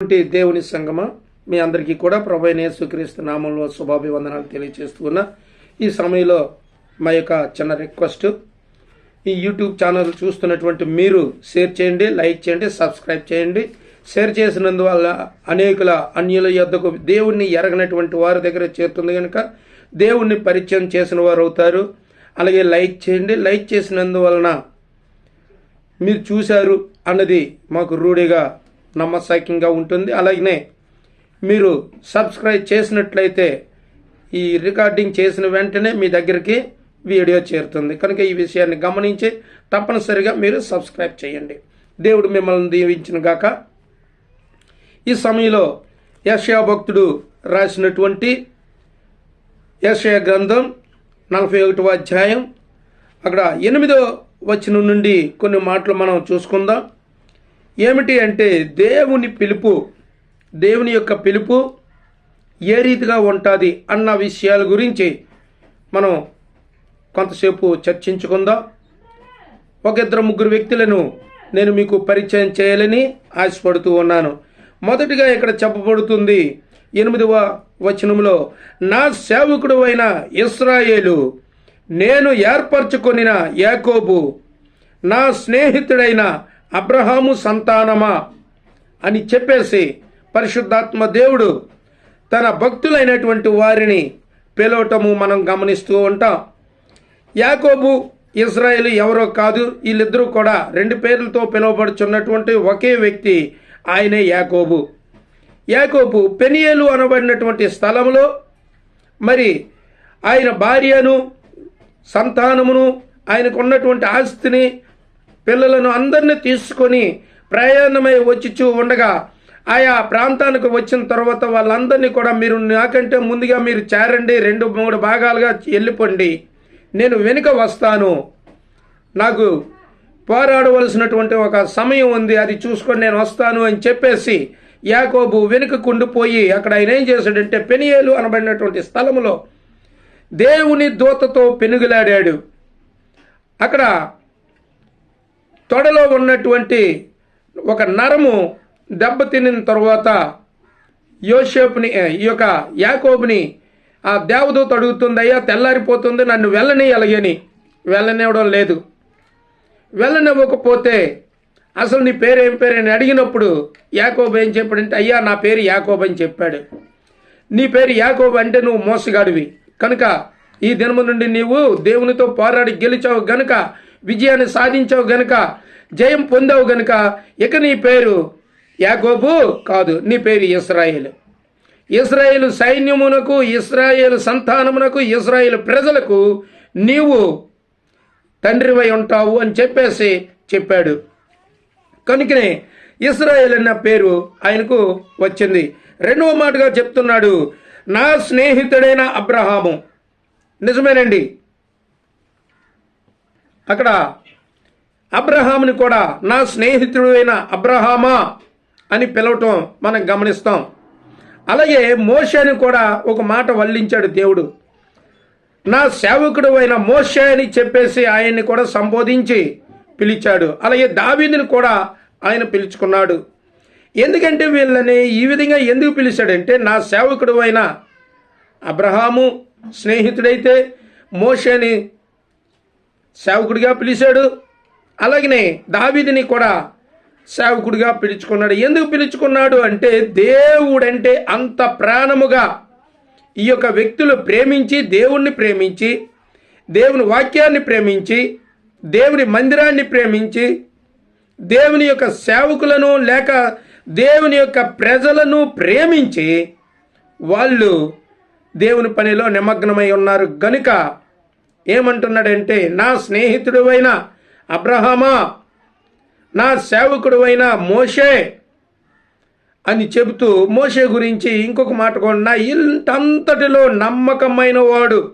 అంటే దేవుని సంగమ మీ అందరికీ కూడా ప్రభు యేసుక్రీస్తు నామంలో శుభాభివందనాలు తెలియజేస్తున్నా ఈ సమయంలో మా యొక్క చిన్న రిక్వెస్ట్ ఈ యూట్యూబ్ ఛానల్ చూస్తున్నటువంటి మీరు షేర్ చేయండి లైక్ చేయండి సబ్స్క్రైబ్ చేయండి. షేర్ చేసినందువల్ల అనేకుల అన్యుల యొద్దకు దేవుణ్ణి ఎరగనటువంటి వారి దగ్గర చేరుతుంది కనుక దేవుణ్ణి పరిచయం చేసిన వారు అవుతారు. అలాగే లైక్ చేయండి లైక్ చేసినందువలన మీరు చూశారు అన్నది మాకు రూఢిగా నమ్మశక్యంగా ఉంటుంది. అలాగనే మీరు సబ్స్క్రైబ్ చేసినట్లయితే ఈ రికార్డింగ్ చేసిన వెంటనే మీ దగ్గరికి వీడియో చేరుతుంది. కనుక ఈ విషయాన్ని గమనించి తప్పనిసరిగా మీరు సబ్స్క్రైబ్ చేయండి. దేవుడు మిమ్మల్ని దీవించిన గాక. ఈ సమయంలో యశయా భక్తుడు రాసినటువంటి యశయ గ్రంథం నలభై ఒకటవ అధ్యాయం. అక్కడ ఎనిమిదో వచనం నుండి కొన్ని మాటలు మనం చూసుకుందాం. ఏమిటి అంటే దేవుని పిలుపు దేవుని యొక్క పిలుపు ఏ రీతిగా ఉంటుంది అన్న విషయాల గురించి మనం కొంతసేపు చర్చించుకుందాం. ఒక ఇద్దరు ముగ్గురు వ్యక్తులను నేను మీకు పరిచయం చేయాలని ఆశపడుతూ ఉన్నాను. మొదటిగా ఇక్కడ చెప్పబడుతుంది ఎనిమిదవ వచనంలో నా సేవకుడు అయిన ఇస్రాయేలు నేను ఏర్పరచుకొనిన యాకోబు నా స్నేహితుడైన అబ్రహాము సంతానమా అని చెప్పేసి పరిశుద్ధాత్మ దేవుడు తన భక్తులైనటువంటి వారిని పిలవటము మనం గమనిస్తూ ఉంటాం. యాకోబు ఇజ్రాయేల్ ఎవరో కాదు వీళ్ళిద్దరూ కూడా రెండు పేర్లతో పిలువబడుచున్నటువంటి ఒకే వ్యక్తి ఆయనే యాకోబు. యాకోబు పెనియేలు అనబడినటువంటి స్థలంలో మరి ఆయన భార్యను సంతానమును ఆయనకున్నటువంటి ఆస్తిని పిల్లలను అందరినీ తీసుకొని ప్రయాణమై వచ్చిచూ ఉండగా ఆయా ప్రాంతానికి వచ్చిన తర్వాత వాళ్ళందరినీ కూడా మీరు నాకంటే ముందుగా మీరు చేరండి రెండు మూడు భాగాలుగా వెళ్ళిపోండి నేను వెనుక వస్తాను. నాకు పోరాడవలసినటువంటి ఒక సమయం ఉంది అది చూసుకొని నేను వస్తాను అని చెప్పేసి యాకోబు వెనుక కుండిపోయి అక్కడ ఆయన ఏం చేశాడంటే పెనియేలు అనబడినటువంటి స్థలములో దేవుని దూతతో పెనుగులాడాడు. అక్కడ తొడలో ఉన్నటువంటి ఒక నరము దెబ్బతినిన తర్వాత యోసేపుని ఈ యొక్క యాకోబుని ఆ దేవదూత అడుగుతుంది అయ్యా తెల్లారిపోతుంది నన్ను వెళ్ళని వెళ్ళనివ్వడం లేదు. వెళ్ళనివ్వకపోతే అసలు నీ పేరు ఏం పేరు? అని అడిగినప్పుడు యాకోబు ఏం చెప్పాడంటే అయ్యా నా పేరు యాకోబు అని చెప్పాడు. నీ పేరు యాకోబు అంటే నువ్వు మోసగాడివి. కనుక ఈ దినము నుండి నీవు దేవునితో పోరాడి గెలిచావు. గనుక విజయాన్ని సాధించావు గనుక జయం పొందావు గనుక ఇక నీ పేరు యాకోబు కాదు నీ పేరు ఇస్రాయేల్. ఇస్రాయేల్ సైన్యమునకు ఇస్రాయేల్ సంతానమునకు ఇస్రాయేల్ ప్రజలకు నీవు తండ్రివై ఉంటావు అని చెప్పేసి చెప్పాడు. కనుకనే ఇస్రాయేల్ అన్న పేరు ఆయనకు వచ్చింది. రెండవ మాటగా చెప్తున్నాడు నా స్నేహితుడైన అబ్రహాము. నిజమేనండి అక్కడ అబ్రహాముని కూడా నా స్నేహితుడు అయిన అబ్రహామా అని పిలవటం మనం గమనిస్తాం. అలాగే మోషని కూడా ఒక మాట వల్లించాడు దేవుడు. నా సేవకుడు అయిన మోషే అని చెప్పేసి ఆయన్ని కూడా సంబోధించి పిలిచాడు. అలాగే దావీదుని కూడా ఆయన పిలుచుకున్నాడు. ఎందుకంటే వీళ్ళని ఈ విధంగా ఎందుకు పిలిచాడంటే నా సేవకుడు అయిన అబ్రహాము స్నేహితుడైతే మోషేని సేవకుడిగా పిలిచాడు. అలాగనే దావీదిని కూడా సేవకుడిగా పిలుచుకున్నాడు. ఎందుకు పిలుచుకున్నాడు అంటే దేవుడంటే అంత ప్రాణముగా ఈ యొక్క వ్యక్తులు ప్రేమించి దేవుణ్ణి ప్రేమించి దేవుని వాక్యాన్ని ప్రేమించి దేవుని మందిరాన్ని ప్రేమించి దేవుని యొక్క సేవకులను లేక దేవుని యొక్క ప్రజలను ప్రేమించి వాళ్ళు దేవుని పనిలో నిమగ్నమై ఉన్నారు. గనుక ఏమంటున్నాడంటే నా స్నేహితుడువైన అబ్రహమా నా సేవకుడు మోషే అని చెబుతూ మోషే గురించి ఇంకొక మాట కూడా నా ఇంటంతటిలో నమ్మకమైన వాడు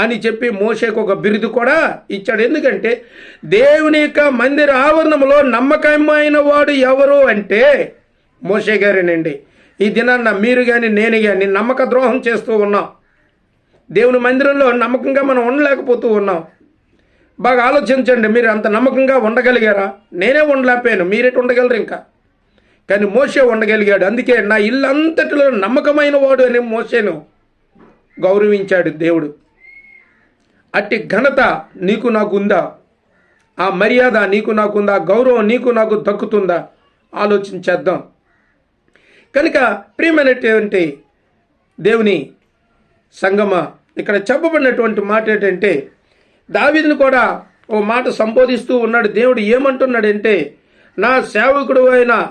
అని చెప్పి మోషేకు ఒక బిరుదు కూడా ఇచ్చాడు. ఎందుకంటే దేవుని యొక్క మందిర ఆవరణంలో నమ్మకమైన వాడు ఎవరు అంటే మోషే గారేనండి. ఈ దినాన్న మీరు కానీ నేను కానీ నమ్మక ద్రోహం చేస్తూ ఉన్నాం. దేవుని మందిరంలో నమ్మకంగా మనం ఉండలేకపోతూ ఉన్నాం. బాగా ఆలోచించండి మీరు అంత నమ్మకంగా ఉండగలిగారా? నేనే ఉండలేకపోయాను మీరేటి ఉండగలరు ఇంకా? కానీ మోసే ఉండగలిగాడు అందుకే నా ఇల్లంతటిలో నమ్మకమైన వాడు అనే మోసేను గౌరవించాడు దేవుడు. అట్టి ఘనత నీకు నాకు ఉందా ఆ మర్యాద నీకు నాకుందా? గౌరవం నీకు నాకు దక్కుతుందా? ఆలోచించేద్దాం కనుక ప్రియమైనటువంటి దేవుని సంగమ ఇక్కడ చెప్పబడినటువంటి మాట ఏంటంటే దావీదుని కూడా ఓ మాట సంబోధిస్తూ ఉన్నాడు. దేవుడు ఏమంటున్నాడంటే నా సేవకుడు అయిన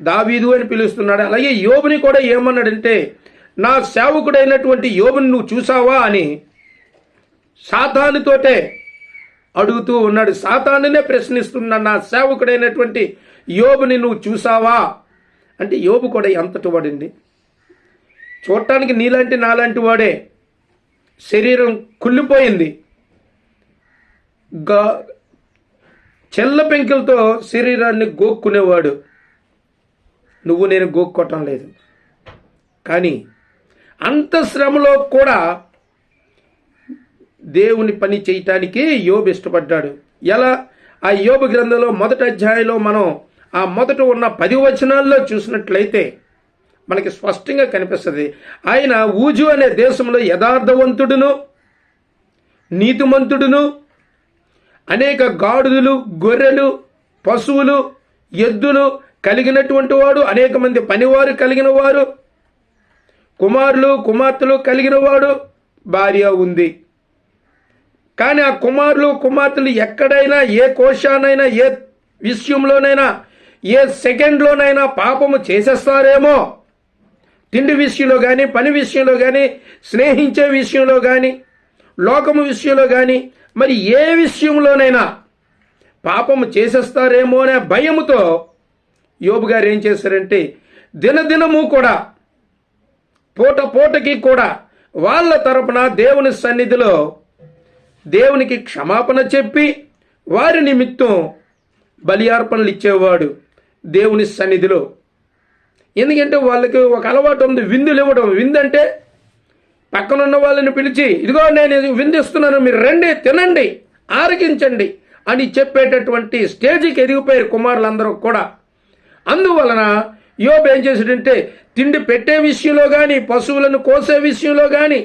దావీదు అని పిలుస్తున్నాడు. అలాగే యోబుని కూడా ఏమన్నాడంటే నా సేవకుడైనటువంటి యోబుని నువ్వు చూసావా అని సాతానుతోటే అడుగుతూ ఉన్నాడు. సాతానునే ప్రశ్నిస్తున్న నా సేవకుడైనటువంటి యోబుని నువ్వు చూసావా? అంటే యోబు కూడా ఎంతటి వాడండి? చూడటానికి నీలాంటి నాలాంటి వాడే. శరీరం కుళ్ళిపోయింది. గా చెల్ల పెంకులతో శరీరాన్ని గోక్కునేవాడు. నువ్వు నేను గోక్కోవటం లేదు. కానీ అంత శ్రమలో కూడా దేవుని పని చేయటానికి యోబు ఇష్టపడ్డాడు. ఎలా? ఆ యోబు గ్రంథంలో మొదటి అధ్యాయంలో మనం ఆ మొదట ఉన్న పది వచనాల్లో చూసినట్లయితే మనకి స్పష్టంగా కనిపిస్తుంది. ఆయన ఊజు అనే దేశంలో యథార్థవంతుడును నీతిమంతుడును అనేక గాడిదలు గొర్రెలు పశువులు ఎద్దులు కలిగినటువంటి వాడు అనేక మంది పనివారు కలిగిన వారు కుమారులు కుమార్తెలు కలిగిన వాడు భార్య ఉంది. కానీ ఆ కుమారులు కుమార్తెలు ఎక్కడైనా ఏ కోశానైనా ఏ విషయంలోనైనా ఏ సెకండ్లోనైనా పాపము చేసేస్తారేమో? తిండి విషయంలో కానీ పని విషయంలో కానీ స్నేహించే విషయంలో కానీ లోకము విషయంలో కానీ మరి ఏ విషయంలోనైనా పాపము చేసేస్తారేమో అనే భయముతో యోబు గారు ఏం చేశారంటే దినదినము కూడా పూట పూటకి కూడా వాళ్ళ తరపున దేవుని సన్నిధిలో దేవునికి క్షమాపణ చెప్పి వారి నిమిత్తం బలి అర్పణలు ఇచ్చేవాడు దేవుని సన్నిధిలో. ఎందుకంటే వాళ్ళకి ఒక అలవాటు ఉంది విందులు ఇవ్వడం విందు అంటే పక్కనున్న వాళ్ళని పిలిచి ఇదిగో నేను విందిస్తున్నాను మీరు రండి తినండి ఆరగించండి అని చెప్పేటటువంటి స్టేజ్కి ఎదిగిపోయారు కుమారులందరూ కూడా. అందువలన యోబు ఏం చేసాడంటే తిండి పెట్టే విషయంలో కానీ పశువులను కోసే విషయంలో కానీ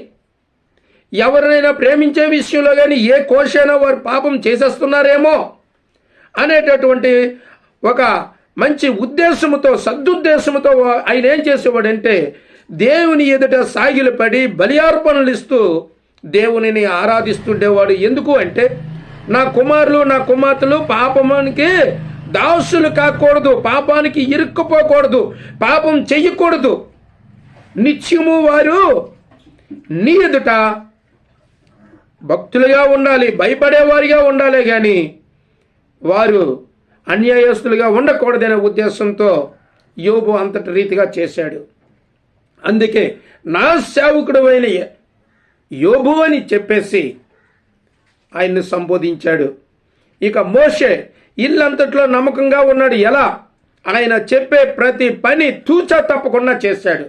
ఎవరినైనా ప్రేమించే విషయంలో కానీ ఏ కోసైనా వారు పాపం చేసేస్తున్నారేమో అనేటటువంటి ఒక మంచి ఉద్దేశముతో సద్దుద్దేశముతో ఆయన ఏం చేసేవాడంటే దేవుని ఎదుట సాగిలు పడి బలియార్పణలు ఇస్తూ దేవునిని ఆరాధిస్తుండేవాడు. ఎందుకు అంటే నా కుమారులు నా కుమార్తెలు పాపమానికి దాసులు కాకూడదు పాపానికి ఇరుక్కుపోకూడదు పాపం చెయ్యకూడదు. నిత్యము వారు నీ ఎదుట భక్తులుగా ఉండాలి భయపడేవారిగా ఉండాలి. కానీ వారు అన్యాయస్తులుగా ఉండకూడదనే ఉద్దేశంతో యోబు అంతటి రీతిగా చేశాడు. అందుకే నా సేవకుడు అయిన యోబు అని చెప్పేసి ఆయన్ని సంబోధించాడు. ఇక మోషే ఇల్లంతట్లో నమ్మకంగా ఉన్నాడు. ఎలా? ఆయన చెప్పే ప్రతి పని తూచా తప్పకుండా చేశాడు.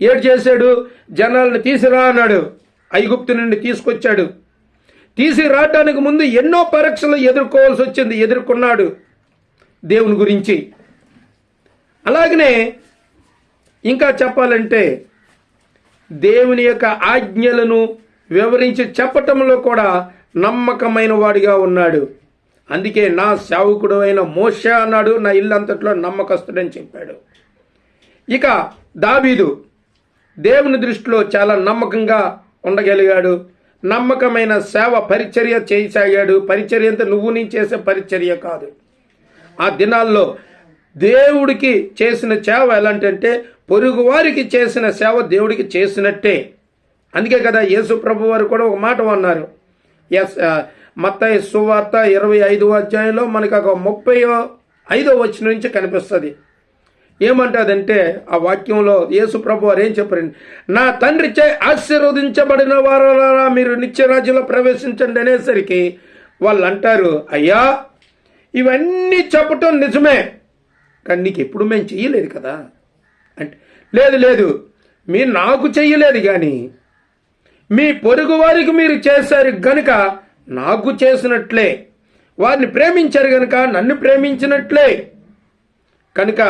ఏడు చేశాడు? జనాలను తీసిరా అన్నాడు. ఐగుప్తు నుండి తీసుకొచ్చాడు. తీసి రావటానికి ముందు ఎన్నో పరీక్షలు ఎదుర్కోవాల్సి వచ్చింది ఎదుర్కొన్నాడు దేవుని గురించి. అలాగనే ఇంకా చెప్పాలంటే దేవుని యొక్క ఆజ్ఞలను వివరించి చెప్పటంలో కూడా నమ్మకమైన వాడిగా ఉన్నాడు. అందుకే నా సేవకుడు అయిన మోష అన్నాడు నా ఇల్లంతట్లో నమ్మకస్తుడని చెప్పాడు. ఇక దావీదు దేవుని దృష్టిలో చాలా నమ్మకంగా ఉండగలిగాడు. నమ్మకమైన సేవ పరిచర్య చేయసాగాడు పరిచర్య అంటే నువ్వు నేను చేసే పరిచర్య కాదు. ఆ దినాల్లో దేవుడికి చేసిన సేవ ఎలాంటంటే పొరుగు వారికి చేసిన సేవ దేవుడికి చేసినట్టే. అందుకే కదా యేసు ప్రభు వారు కూడా ఒక మాట అన్నారు. ఎస్ మత్త సువార్త ఇరవై ఐదు అధ్యాయంలో మనకు ఒక ముప్పై ఐదో వచ్చిన నుంచి కనిపిస్తుంది. ఏమంటాదంటే ఆ వాక్యంలో యేసు ప్రభు వారు ఏం చెప్పారండి? నా తండ్రి చే ఆశీర్వదించబడిన వారా మీరు నిత్యరాజులో ప్రవేశించండి అనేసరికి వాళ్ళు అంటారు అయ్యా ఇవన్నీ చెప్పటం నిజమే కానీ నీకు ఎప్పుడు మేము చెయ్యలేదు కదా? అంటే లేదు లేదు మీరు నాకు చెయ్యలేదు కానీ మీ పొరుగు వారికి మీరు చేశారు గనుక నాకు చేసినట్లే. వారిని ప్రేమించారు గనుక నన్ను ప్రేమించినట్లే. కనుక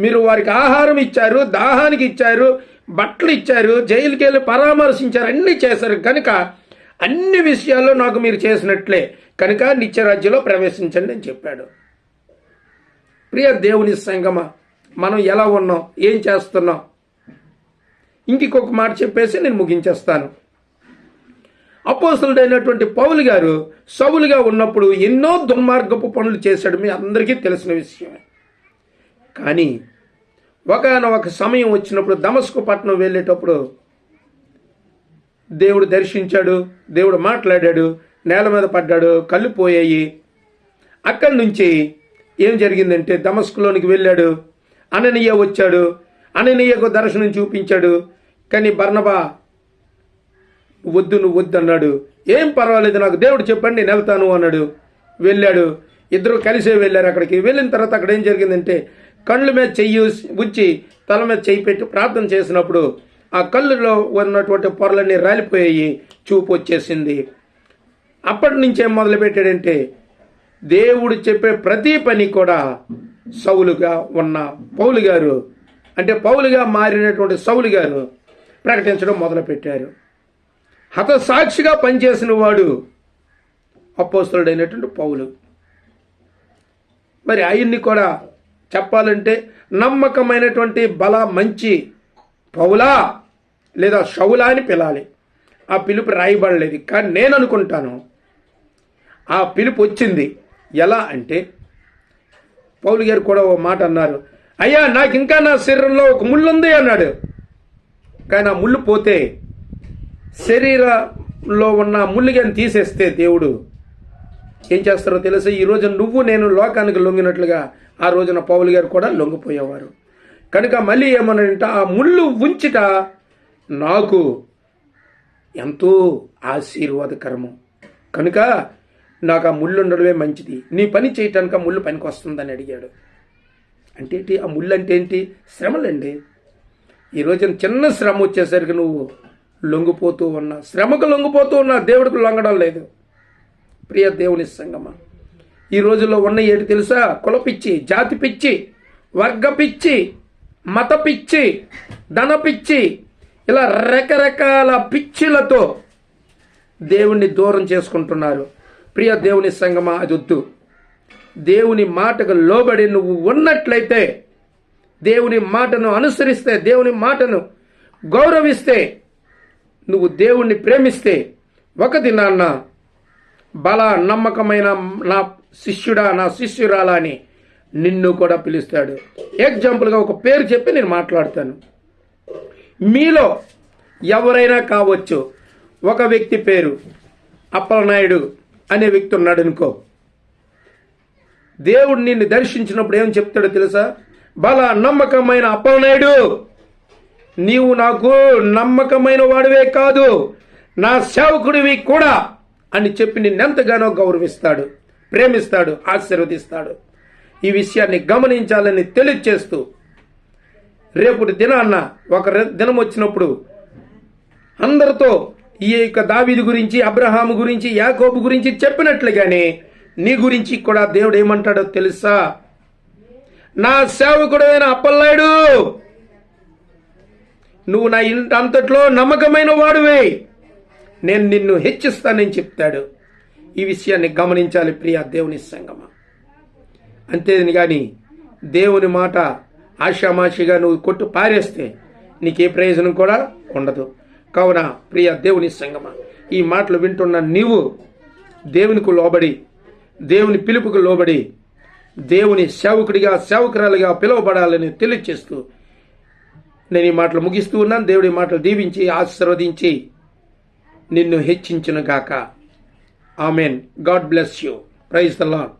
మీరు వారికి ఆహారం ఇచ్చారు దాహానికి ఇచ్చారు బట్టలు ఇచ్చారు జైలుకి వెళ్ళి పరామర్శించారు అన్నీ చేశారు. కనుక అన్ని విషయాల్లో నాకు మీరు చేసినట్లే. కనుక నిత్యరాజ్యంలో ప్రవేశించండి అని చెప్పాడు. ప్రియ దేవుని సంగమ మనం ఎలా ఉన్నాం? ఏం చేస్తున్నాం? ఇంకొక మాట చెప్పేసి నేను ముగించేస్తాను. అపోసలుడైనటువంటి పౌలు గారు సవులుగా ఉన్నప్పుడు ఎన్నో దుర్మార్గపు పనులు చేశాడు. మీ అందరికీ తెలిసిన విషయమే. కానీ ఒకనొక సమయం వచ్చినప్పుడు దమస్కు పట్టణం వెళ్ళేటప్పుడు దేవుడు దర్శించాడు దేవుడు మాట్లాడాడు నేల మీద పడ్డాడు కళ్ళు పోయాయి. అక్కడి నుంచి ఏం జరిగిందంటే దమస్కులోనికి వెళ్ళాడు అననీయ వచ్చాడు అననీయకు దర్శనం చూపించాడు. కానీ బర్ణబా వద్దు నువ్వు వద్దు అన్నాడు. ఏం పర్వాలేదు నాకు దేవుడు చెప్పండి నేను వెళ్తాను అన్నాడు. వెళ్ళాడు. ఇద్దరు కలిసే వెళ్ళారు అక్కడికి. వెళ్ళిన తర్వాత అక్కడ ఏం జరిగిందంటే కళ్ళు మీద చెయ్యి ఉంచి తల మీద చెయ్యి పెట్టి ప్రార్థన చేసినప్పుడు ఆ కళ్ళులో ఉన్నటువంటి పొరలన్నీ రాలిపోయాయి చూపు వచ్చేసింది. అప్పటి నుంచే మొదలుపెట్టాడంటే దేవుడు చెప్పే ప్రతి పని కూడా సౌలుగా ఉన్న పౌలు గారు. అంటే పౌలుగా మారినటువంటి సౌలు గారు ప్రకటించడం మొదలుపెట్టారు. హతసాక్షిగా పనిచేసిన వాడు అపోస్తుడైనటువంటి పౌలు. మరి ఆయన్ని కూడా చెప్పాలంటే నమ్మకమైనటువంటి బల మంచి పౌలా లేదా షౌలా అని పిలాలి. ఆ పిలుపు రాయబడలేదు. కానీ నేను అనుకుంటాను ఆ పిలుపు వచ్చింది. ఎలా అంటే పౌలు గారు కూడా ఓ మాట అన్నారు అయ్యా నాకు ఇంకా నా శరీరంలో ఒక ముళ్ళు ఉంది అన్నాడు. కానీ ఆ ముళ్ళు పోతే శరీరంలో ఉన్న ముళ్ళుగాని తీసేస్తే దేవుడు ఏం చేస్తారో తెలుసా ఈ రోజు నువ్వు నేను లోకానికి లొంగినట్లుగా ఆ రోజున పౌలు గారు కూడా లొంగిపోయేవారు. కనుక మళ్ళీ ఏమన్నాడంటే ఆ ముళ్ళు ఉంచిట నాకు ఎంతో ఆశీర్వాదకరము. కనుక నాకు ఆ ముళ్ళు ఉండడమే మంచిది. నీ పని చేయటానికి ఆ ముళ్ళు పనికి వస్తుందని అడిగాడు. అంటే ఏంటి? ఆ ముళ్ళు అంటే ఏంటి? శ్రమలండి. ఈ రోజున చిన్న శ్రమ వచ్చేసరికి నువ్వు లొంగిపోతూ ఉన్నా శ్రమకు లొంగిపోతూ ఉన్నా దేవుడికి లొంగడం లేదు. ప్రియ దేవుని సంగమ. ఈ రోజుల్లో ఉన్న ఏటి తెలుసా? కుల పిచ్చి జాతి పిచ్చి వర్గ పిచ్చి మత పిచ్చి ధన పిచ్చి ఇలా రకరకాల పిచ్చిలతో దేవుణ్ణి దూరం చేసుకుంటున్నారు. ప్రియ దేవుని సంగమ అది వద్దు. దేవుని మాటకు లోబడి నువ్వు ఉన్నట్లయితే దేవుని మాటను అనుసరిస్తే దేవుని మాటను గౌరవిస్తే నువ్వు దేవుణ్ణి ప్రేమిస్తే ఒక దినాన్న బల నమ్మకమైన నా శిష్యుడా నా శిష్యురాలా అని నిన్ను కూడా పిలుస్తాడు. ఎగ్జాంపుల్గా ఒక పేరు చెప్పి నేను మాట్లాడతాను. మీలో ఎవరైనా కావచ్చు ఒక వ్యక్తి పేరు అప్పలనాయుడు అనే వ్యక్తి ఉన్నాడు అనుకో దేవుడు నిన్ను దర్శించినప్పుడు ఏం చెప్తాడో తెలుసా? బల నమ్మకమైన అప్పలనాయుడు నీవు నాకు నమ్మకమైన వాడివే కాదు నా సేవకుడివి కూడా అని చెప్పి నిన్నెంతగానో గౌరవిస్తాడు ప్రేమిస్తాడు ఆశీర్వదిస్తాడు. ఈ విషయాన్ని గమనించాలని తెలియచేస్తూ రేపటి దినాన్న ఒక దినం వచ్చినప్పుడు అందరితో ఈ యొక్క దావీది గురించి అబ్రహాము గురించి యాకోబు గురించి చెప్పినట్లుగానే నీ గురించి కూడా దేవుడు ఏమంటాడో తెలుసా? నా సేవకుడైన అప్పల్లాయుడు నువ్వు నా ఇంటి అంతట్లో నమ్మకమైన వాడువే. నేను నిన్ను హెచ్చిస్తానని చెప్తాడు. ఈ విషయాన్ని గమనించాలి ప్రియ దేవుని సంగమ. అంతేని కానీ దేవుని మాట ఆషామాషిగా నువ్వు కొట్టు పారేస్తే నీకే ప్రయోజనం కూడా ఉండదు. కావున ప్రియ దేవుని సంగమ. ఈ మాటలు వింటున్న నీవు దేవునికి లోబడి దేవుని పిలుపుకు లోబడి దేవుని సేవకుడిగా సేవకురాలుగా పిలువబడాలని తెలియచేస్తూ నేను ఈ మాటలు ముగిస్తూ ఉన్నాను. దేవుడి మాటలు దీవించి ఆశీర్వదించి నిన్ను హెచ్చించునుగాక. Amen. God bless you. Praise the Lord